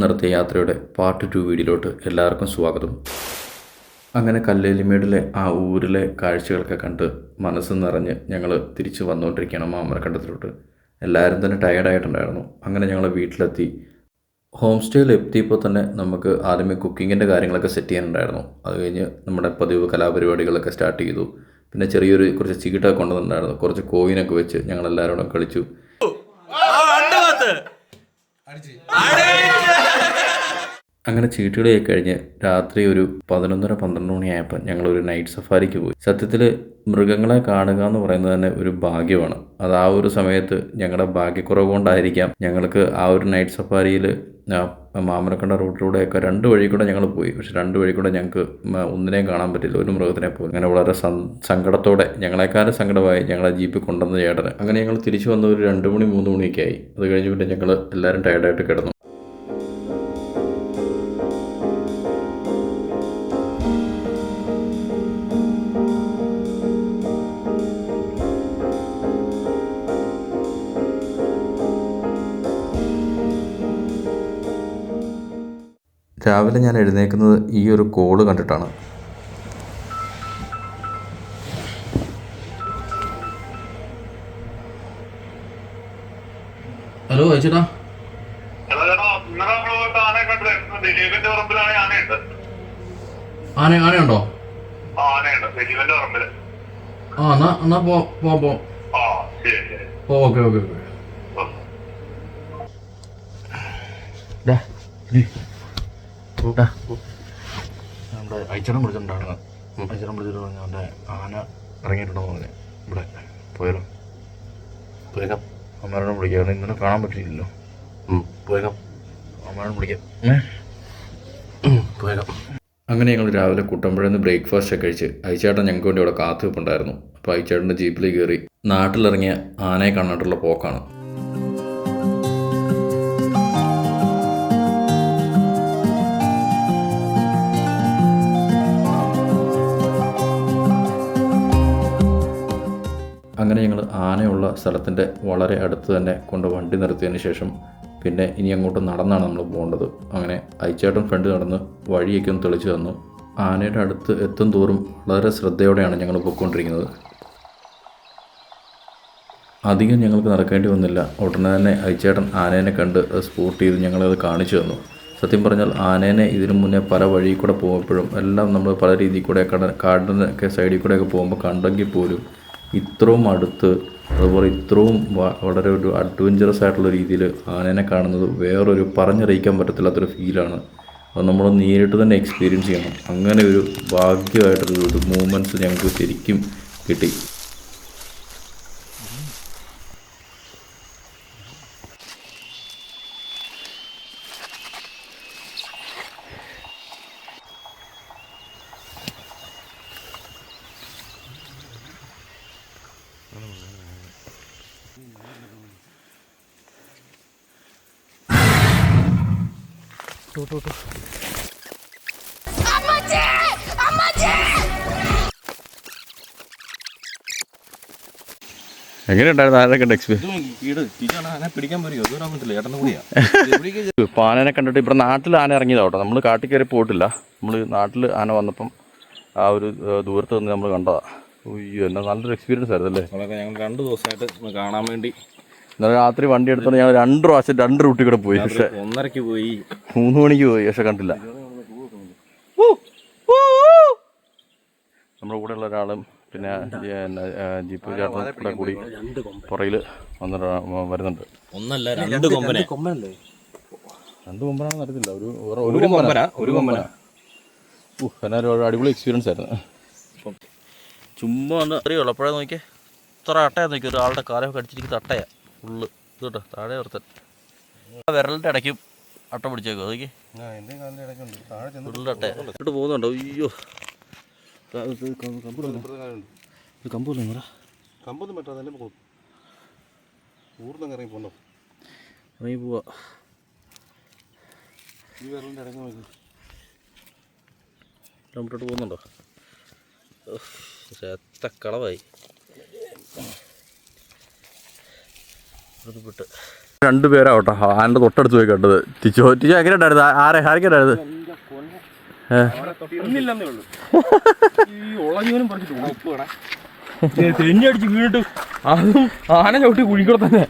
നടത്തിയ യാത്രയുടെ part two വീഡിയോയിലോട്ട് എല്ലാവർക്കും സ്വാഗതം. അങ്ങനെ കല്ലേലിമേടിലെ ആ ഊരിലെ കാഴ്ചകളൊക്കെ കണ്ട് മനസ്സ് നിറഞ്ഞ് ഞങ്ങൾ തിരിച്ച് വന്നുകൊണ്ടിരിക്കുകയാണ് മാമരക്കണ്ടത്തിലോട്ട്. എല്ലാവരും തന്നെ ടയർഡായിട്ടുണ്ടായിരുന്നു അങ്ങനെ ഞങ്ങൾ വീട്ടിലെത്തി. ഹോം സ്റ്റേയിൽ എത്തിയപ്പോൾ തന്നെ നമുക്ക് ആദ്യമേ കുക്കിങ്ങിന്റെ കാര്യങ്ങളൊക്കെ സെറ്റ് ചെയ്യാനുണ്ടായിരുന്നു. അത് കഴിഞ്ഞ് നമ്മുടെ പതിവ് കലാപരിപാടികളൊക്കെ സ്റ്റാർട്ട് ചെയ്തു. പിന്നെ ചെറിയൊരു കുറച്ച് ചീട്ടൊക്കെ കൊണ്ടുവന്നിട്ടുണ്ടായിരുന്നു. കുറച്ച് കോയിനൊക്കെ വെച്ച് ഞങ്ങളെല്ലാവരും കളിച്ചു. 알지? 알지! അങ്ങനെ ചീട്ടുകളിയൊക്കെ കഴിഞ്ഞ് രാത്രി ഒരു പതിനൊന്നര പന്ത്രണ്ട് മണിയായപ്പോൾ ഞങ്ങൾ ഒരു നൈറ്റ് സഫാരിക്ക് പോയി. സത്യത്തിൽ മൃഗങ്ങളെ കാണുക എന്ന് പറയുന്നത് തന്നെ ഒരു ഭാഗ്യമാണ്. അത് ആ ഒരു സമയത്ത് ഞങ്ങളുടെ ഭാഗ്യക്കുറവ് കൊണ്ടായിരിക്കാം ഞങ്ങൾക്ക് ആ ഒരു നൈറ്റ് സഫാരിയിൽ മാമലക്കണ്ട റൂട്ടിലൂടെയൊക്കെ രണ്ട് വഴി കൂടെ ഞങ്ങൾ പോയി. പക്ഷെ രണ്ട് വഴി കൂടെ ഞങ്ങൾക്ക് ഒന്നിനെയും കാണാൻ പറ്റില്ല. ഒരു മൃഗത്തിനെ പോലും. അങ്ങനെ വളരെ സങ്കടത്തോടെ ഞങ്ങളെക്കാളും സങ്കടമായി ഞങ്ങളെ ജീപ്പിൽ കൊണ്ടുവന്ന ചേട്ടന്. അങ്ങനെ ഞങ്ങൾ തിരിച്ചു വന്ന ഒരു രണ്ട് മണി മൂന്ന് മണിയൊക്കെ ആയി. അത് കഴിഞ്ഞ് പിന്നെ ഞങ്ങൾ എല്ലാവരും ടയർഡായിട്ട് കിടന്നു. രാവിലെ ഞാൻ എഴുന്നേൽക്കുന്നത് ഈ ഒരു കോൾ കണ്ടിട്ടാണ്. ഹലോ അയച്ചേട്ടാ. ആന ആനയുണ്ടോ? ആ, എന്നാ എന്നാ പോ പോ പോ. Okay okay okay. നമ്മുടെ അയച്ചടം വിളിച്ചിട്ടുണ്ടായിരുന്നു. അയച്ചടം വിളിച്ചിട്ട് പറഞ്ഞു അവന്റെ ആന ഇറങ്ങിയിട്ടുണ്ടോ പറഞ്ഞു. ഇവിടെ പോയാലോ പോയേക്കാം. അമ്മയോടും വിളിക്കാം. ഇന്നലെ കാണാൻ പറ്റിയില്ലല്ലോ. പോയേക്കാം. അമ്മയോടും വിളിക്കാം. പോയേക്കാം. അങ്ങനെ ഞങ്ങൾ രാവിലെ കുട്ടമ്പഴന്ന് ബ്രേക്ക്ഫാസ്റ്റ് ഒക്കെ കഴിച്ച് അയച്ചേട്ടൻ ഞങ്ങൾക്ക് വേണ്ടി അവിടെ കാത്തുവെപ്പുണ്ടായിരുന്നു. അപ്പോൾ അയച്ചേട്ടന്റെ ജീപ്പിലേക്ക് കയറി നാട്ടിലിറങ്ങിയ ആനയെ കണ്ടിട്ടുള്ള പോക്കാണ്. അങ്ങനെ ഞങ്ങൾ ആനയുള്ള സ്ഥലത്തിന്റെ വളരെ അടുത്ത് തന്നെ കൊണ്ട് വണ്ടി നിർത്തിയതിന് ശേഷം പിന്നെ ഇനി അങ്ങോട്ട് നടന്നാണ് നമ്മൾ പോകേണ്ടത്. അങ്ങനെ അയച്ചേട്ടൻ ഫ്രണ്ട് നടന്ന് വഴിയൊക്കെ ഒന്ന് തെളിച്ചു തന്നു. ആനയുടെ അടുത്ത് എത്തും തോറും വളരെ ശ്രദ്ധയോടെയാണ് ഞങ്ങൾ പോയിക്കൊണ്ടിരിക്കുന്നത്. അധികം ഞങ്ങൾക്ക് നടക്കേണ്ടി വന്നില്ല. ഉടനെ തന്നെ അയച്ചേട്ടൻ ആനേനെ കണ്ട് സ്പോട്ട് ചെയ്ത് ഞങ്ങളത് കാണിച്ചു തന്നു. സത്യം പറഞ്ഞാൽ ആനേനെ ഇതിനു മുന്നേ പല വഴിയിൽ കൂടെ പോകുമ്പോഴും എല്ലാം നമ്മൾ പല രീതിയിൽ കൂടെ കട കാടിനൊക്കെ സൈഡിൽ കൂടെയൊക്കെ പോകുമ്പോൾ കണ്ടെങ്കിൽ പോലും ഇത്രയും അടുത്ത് അതുപോലെ ഇത്രയും വളരെ ഒരു അഡ്വഞ്ചറസ് ആയിട്ടുള്ള രീതിയിൽ ആനേനെ കാണുന്നത് വേറൊരു പറഞ്ഞറിയിക്കാൻ പറ്റത്തില്ലാത്തൊരു ഫീലാണ് അത് നമ്മൾ നേരിട്ട് തന്നെ എക്സ്പീരിയൻസ് ചെയ്യണം. അങ്ങനെ ഒരു ഭാഗ്യമായിട്ടുള്ള ഒരു മൂമെന്റ്സ് ഞങ്ങൾക്ക് ശരിക്കും കിട്ടി. എങ്ങനെയുണ്ടായിരുന്നു? എക്സ്പീരിയൻസ് ആനനെ കണ്ടിട്ട് ഇവിടെ നാട്ടിൽ ആന ഇറങ്ങിയതാ കേട്ടോ. നമ്മൾ കാട്ടിൽ കയറി പോയിട്ടില്ല. നമ്മൾ നാട്ടിൽ ആന വന്നപ്പം ആ ഒരു ദൂരത്ത് നിന്ന് നമ്മൾ കണ്ടതാ. അയ്യോ എന്നാ നല്ലൊരു എക്സ്പീരിയൻസ് ആയിരുന്നു അല്ലേ അതൊക്കെ ഞങ്ങൾ രണ്ട് ദിവസമായിട്ട് ഒന്ന് കാണാൻ വേണ്ടി ഇന്നലെ രാത്രി വണ്ടി എടുത്തോണ്ട് ഞങ്ങൾ രണ്ട് പ്രാവശ്യം രണ്ട് റൂട്ടിൽ കൂടെ പോയി. പക്ഷെ ഒന്നരക്ക് പോയി. മൂന്ന് മണിക്ക് പോയി പക്ഷെ കണ്ടില്ല. നമ്മുടെ കൂടെ ഉള്ള ഒരാളും പിന്നെ ജീപ്പ് ചേട്ടൻ കൂടെ കൂടി പുറയിൽ വന്നിട്ട് വരുന്നുണ്ട്. ഒന്നല്ല രണ്ട് കൊമ്പനെ. രണ്ട് കൊമ്പനാണെന്ന് അറിയത്തില്ല. ഒരു ഒരു- കൊമ്പന. ഒരു കൊമ്പന. ഉഹ്, എന്നാലും ഒരു അടിപൊളി എക്സ്പീരിയൻസ് ആയിരുന്നു. ചുമ്മാ ഒന്ന് അറിയുള്ളൂ അപ്പോഴേ നോക്കിയേ. ഇത്ര അട്ടയാ നോക്കി ഒരാളുടെ കാലൊക്കെ അടിച്ചിരിക്കുന്ന അട്ടയാ. ഫുള്ള്. ഇത് കേട്ടോ താഴെ ഓർത്തൻ വിരലിന്റെ ഇടയ്ക്കും അട്ട പിടിച്ചേക്കോ അതൊക്കെ ഫുള്ള് അട്ടയാ. ഇട്ട് പോകുന്നുണ്ടോ? അയ്യോ. കമ്പൂല കമ്പൊന്നും പറ്റാതെ ഊർന്നങ്ങ് ഇറങ്ങി പോന്നോ? ഇറങ്ങി പോവാ. ഈ വിരലിന്റെ ഇടയ്ക്ക് നോക്കി. കമ്പോട്ട് പോകുന്നുണ്ടോ? ഉഫ്, പക്ഷേ എത്ര കളവായി അത് വിട്ട് രണ്ട് പേരാവട്ടെ. ആന്റെ തൊട്ടടുത്ത് പോയി കണ്ടത്. ടിച്ചോ ടിച്ചോ എങ്ങനെ ഉണ്ടായിരുന്നു ആരെ? ആരൊക്കെയായിരുന്നു ഒന്നില്ലെന്നേ ഉള്ളൂ ഈ ഉളഞ്ഞവനും പറഞ്ഞിട്ട് തെഞ്ഞടിച്ച് വീണിട്ട് അതും ആന ചവിട്ടി കുഴിക്കൂടെ തന്നെ.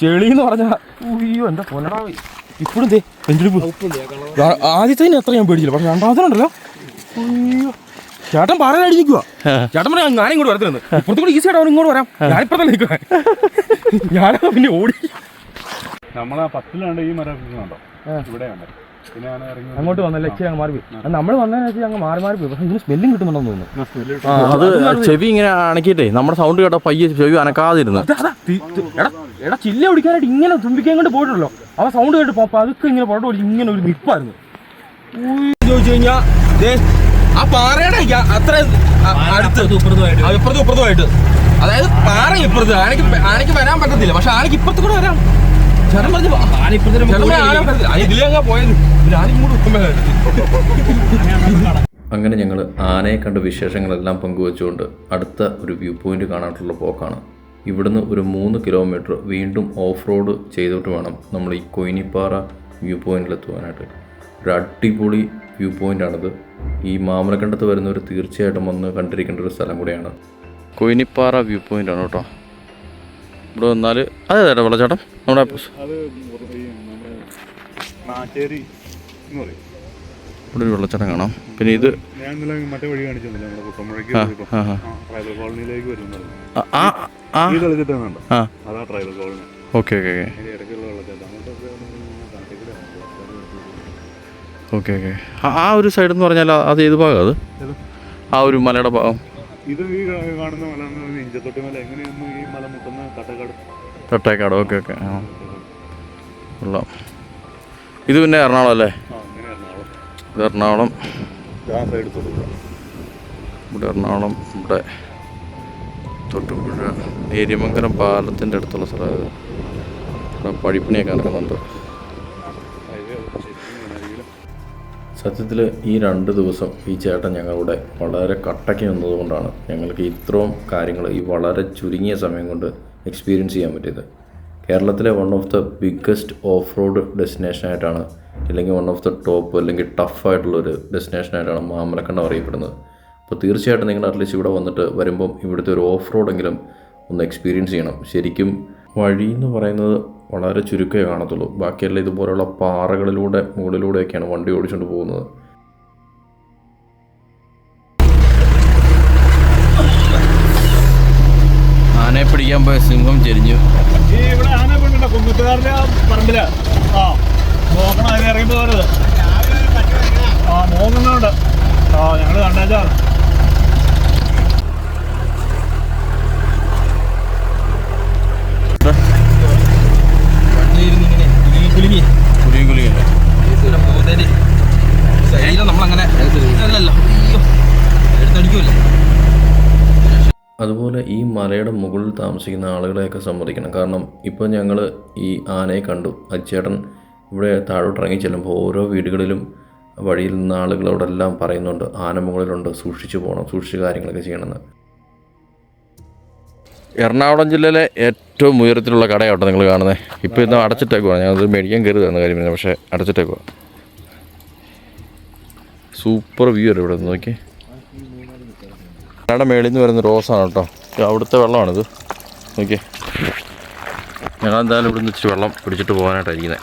ചെളി എന്ന് പറഞ്ഞാ ഉയ്യോ എന്താ പൊന്നടാ ഇപ്പോഴും നെഞ്ചെടുപ്പ് ആദ്യത്തെ അത്ര ഞാൻ പേടിച്ചില്ല. പക്ഷെ രണ്ടാമത്തിനുണ്ടല്ലോ അയ്യോ ചേട്ടൻ പറയാൻ അടിക്കുക ചേട്ടൻ പറയാം ഞാൻ ഇങ്ങോട്ട് വരത്തില്ലെന്ന്. ഇപ്പുറത്ത് കൂടി ഈസി ആയിട്ട് ഇങ്ങോട്ട് വരാം. ഞാൻ ഞാനിപ്പുറത്തല്ലേ നിൽക്കുക ഞാനാ പിന്നെ ഓടി. നമ്മളാ പത്തിലാണ്ട് ഈ മരം ഇവിടെയുണ്ട്. ഇറങ്ങി അങ്ങോട്ട് വന്നല്ലേ ഇച്ചിരി അങ്ങ് മാറി പോയി നമ്മൾ വന്നതിന് അങ്ങ് മാറി മാറി പോയി. പക്ഷെ ഇതിന് സ്മെല്ലും കിട്ടുന്നുണ്ടെന്ന് തോന്നുന്നു. അത് ചെവി ഇങ്ങനെ അണക്കിയിട്ടേ. നമ്മുടെ സൗണ്ട് കേട്ടോ പയ്യെ ചെവി അനക്കാതിരുന്നു. എടാ എടാ ചില്ല പിടിക്കാനായിട്ട് ഇങ്ങനെ തുമ്പിക്കാൻ കൊണ്ട് പോയിട്ടുള്ളൂ അവ സൗണ്ട് കേട്ട് പോപ്പ അതൊക്കെ ഇങ്ങനെ പുറത്ത് ഇങ്ങനെ ഒരു നിപ്പായിരുന്നു. ചോദിച്ചു കഴിഞ്ഞാ ദേ, ആ പാറയുടെ അത്ര അടുത്ത്. ഇപ്പുറത്തും ഇപ്പുറത്തുമായിട്ട്. അതായത് പാറ ഇപ്പുറത്ത്. ആനയ്ക്ക് ആനക്ക് ആനയ്ക്ക് വരാൻ പറ്റത്തില്ല. പക്ഷെ ആനയ്ക്ക് ഇപ്പുറത്ത് കൂടെ വരാം. ചേട്ടൻ പറഞ്ഞു ഇതിലേ പോയത് കൂടെ അങ്ങനെ ഞങ്ങൾ ആനയെ കണ്ട വിശേഷങ്ങളെല്ലാം പങ്കുവച്ചുകൊണ്ട് അടുത്ത ഒരു വ്യൂ പോയിന്റ് കാണാനുള്ള പോക്കാണ്. ഇവിടുന്ന് ഒരു മൂന്ന് കിലോമീറ്റർ വീണ്ടും ഓഫ് റോഡ് ചെയ്തിട്ട് വേണം നമ്മൾ ഈ കൊയിനിപ്പാറ വ്യൂ പോയിന്റിലെത്തുവാനായിട്ട് ഒരു അടിപൊളി വ്യൂ പോയിന്റാണിത് ഈ മാമലക്കണ്ടത്ത് വരുന്നവർ തീർച്ചയായിട്ടും വന്ന് കണ്ടിരിക്കേണ്ട ഒരു സ്ഥലം കൂടിയാണ്. കൊയിനിപ്പാറ വ്യൂ പോയിന്റാണ് ആണ് കേട്ടോ. ഇവിടെ വന്നാൽ അതെ അതെ വെള്ളച്ചാട്ടം. നമ്മുടെ ഇവിടെ ഒരു വെള്ളച്ചാട്ടം കാണാം. പിന്നെ ഇത് ഓക്കെ ഓക്കെ മറ്റേ ഓക്കെ ഓക്കെ. ആ- ഒരു സൈഡ് എന്ന് പറഞ്ഞാൽ അത് ഏത് ഭാഗം അത്? ആ ഒരു മലയുടെ ഭാഗം. ഇത് ഈ കാണുന്ന മല ഇഞ്ചത്തൊട്ടി മല. എങ്ങനെയൊന്നും ഈ മല മുട്ടുന്ന തട്ടേക്കാട്? തട്ടേക്കാട്. Okay okay. ആ. കൊള്ളാം. ഇത് പിന്നെ എറണാകുളം അല്ലേ? ഇത് എറണാകുളം. ഇവിടെ എറണാകുളം ഇവിടെ തൊട്ടുപുഴ ഏരിയമംഗലം പാലത്തിന്റെ അടുത്തുള്ള സ്ഥലം. പഴിപ്പണിയൊക്കെ നടക്കുന്നുണ്ട്. സത്യത്തിൽ ഈ രണ്ട് ദിവസം ഈ ചേട്ടൻ ഞങ്ങളുടെ വളരെ കട്ടയ്ക്ക് നിന്നതുകൊണ്ടാണ് ഞങ്ങൾക്ക് ഇത്രയും കാര്യങ്ങൾ ഈ വളരെ ചുരുങ്ങിയ സമയം കൊണ്ട് എക്സ്പീരിയൻസ് ചെയ്യാൻ പറ്റിയത്. കേരളത്തിലെ one of the biggest off road ഡെസ്റ്റിനേഷനായിട്ടാണ് അല്ലെങ്കിൽ വൺ ഓഫ് ദ ടോപ്പ് അല്ലെങ്കിൽ ടഫായിട്ടുള്ളൊരു ഡെസ്റ്റിനേഷനായിട്ടാണ് മാമലക്കണ്ടം അറിയപ്പെടുന്നത്. അപ്പോൾ തീർച്ചയായിട്ടും നിങ്ങൾ അറ്റ്ലീസ്റ്റ് ഇവിടെ വന്നിട്ട് വരുമ്പം ഇവിടുത്തെ ഒരു ഓഫ് റോഡെങ്കിലും ഒന്ന് എക്സ്പീരിയൻസ് ചെയ്യണം. ശരിക്കും വഴി എന്ന് പറയുന്നത് വളരെ ചുരുക്കമേ കാണത്തുള്ളൂ. ബാക്കിയെല്ലാം ഇതുപോലെയുള്ള പാറകളിലൂടെ മുകളിലൂടെയൊക്കെയാണ് വണ്ടി ഓടിച്ചുകൊണ്ട് പോകുന്നത്. ആനയെ പിടിക്കാൻ പോയ സിംഹം ചെരിഞ്ഞു. ഈ ഇവിടെ ആന പെണ്ണുണ്ടോ കുമ്പത്തുകാരുടെ ആ പറമ്പിൽ. ആ നോക്കണം അതിന് ഇറങ്ങി പോകരുത്. ആ നോക്കുന്നുണ്ട് ആ ഞങ്ങൾ കണ്ടേച്ചാണ് അതുപോലെ ഈ മലയുടെ മുകളിൽ താമസിക്കുന്ന ആളുകളെയൊക്കെ സമ്മതിക്കണം. കാരണം ഇപ്പോൾ ഞങ്ങൾ ഈ ആനയെ കണ്ടു. അച്ചേട്ടൻ ഇവിടെ താഴോട്ട് ഇറങ്ങി ചെല്ലുമ്പോൾ ഓരോ വീടുകളിലും വഴിയിൽ നിന്ന് ആളുകളോടെല്ലാം പറയുന്നുണ്ട്. ആന മുകളിലുണ്ട്. സൂക്ഷിച്ചു പോകണം സൂക്ഷിച്ച് കാര്യങ്ങളൊക്കെ ചെയ്യണമെന്ന്. എറണാകുളം ജില്ലയിലെ ഏറ്റവും ഉയരത്തിലുള്ള കടയാട്ടോ നിങ്ങൾ കാണുന്നത് ഇപ്പോൾ ഇന്ന് അടച്ചിട്ടേക്കുവാണ് ഞാനത് മേടിക്കാൻ എന്ന കാര്യം പക്ഷേ അടച്ചിട്ടേക്കുവാ. സൂപ്പർ വ്യൂ അല്ലേ ഇവിടെ? നോക്കി കടയുടെ മേളിൽ നിന്ന് വരുന്ന റോസാണ് കേട്ടോ. അവിടുത്തെ വെള്ളമാണിത്. നോക്കിയേ. ഞങ്ങൾ എന്തായാലും ഇവിടുന്ന് ഇച്ചിരി വെള്ളം പിടിച്ചിട്ട് പോകാനായിട്ടായിരിക്കുന്നത്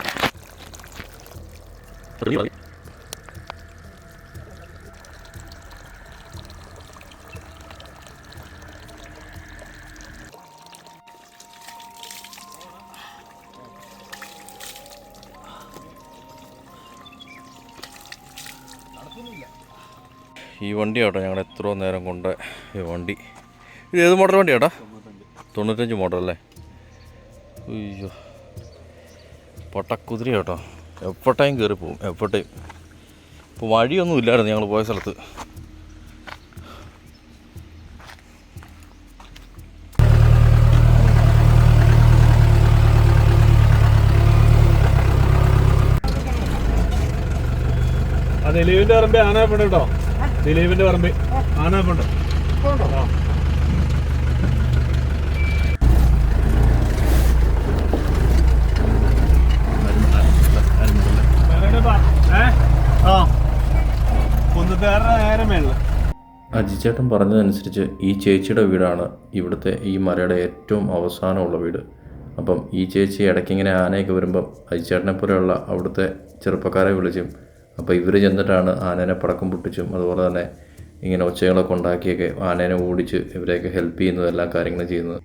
ഈ വണ്ടി ആട്ടോ ഞങ്ങൾ എത്ര നേരം കൊണ്ട് ഈ വണ്ടി. ഇത് ഏത് മോഡൽ വണ്ടി ചേട്ടാ തൊണ്ണൂറ്റഞ്ച് മോഡൽ അല്ലേ? അയ്യോ. പൊട്ടക്കുതിരി കേട്ടോ. എപ്പോട്ടേയും കയറി പോവും എപ്പോട്ടേയും ഇപ്പോൾ വഴിയൊന്നും ഇല്ലായിരുന്നു ഞങ്ങൾ പോയ സ്ഥലത്ത്. ദിലീപിന്റെ പറമ്പ് ആന പെണ്ണ് കേട്ടോ ദിലീപിന്റെ പറമ്പ്. ആനാപ്പുണ്ട് അജിച്ചേട്ടൻ പറഞ്ഞതനുസരിച്ച് ഈ ചേച്ചിയുടെ വീടാണ് ഇവിടുത്തെ ഈ മലയുടെ ഏറ്റവും അവസാനമുള്ള വീട്. അപ്പം ഈ ചേച്ചി ഇടയ്ക്കിങ്ങനെ ആനയൊക്കെ വരുമ്പം അജിച്ചേട്ടനെ പോലെയുള്ള അവിടുത്തെ ചെറുപ്പക്കാരെ വിളിച്ചും അപ്പോൾ ഇവർ ചെന്നിട്ടാണ് ആനേനെ പടക്കം പൊട്ടിച്ചും അതുപോലെ തന്നെ ഇങ്ങനെ ഒച്ചകളൊക്കെ ഉണ്ടാക്കിയൊക്കെ ആനേനെ ഓടിച്ച് ഇവരെയൊക്കെ ഹെൽപ്പ് ചെയ്യുന്നതും എല്ലാ കാര്യങ്ങളും ചെയ്യുന്നത്.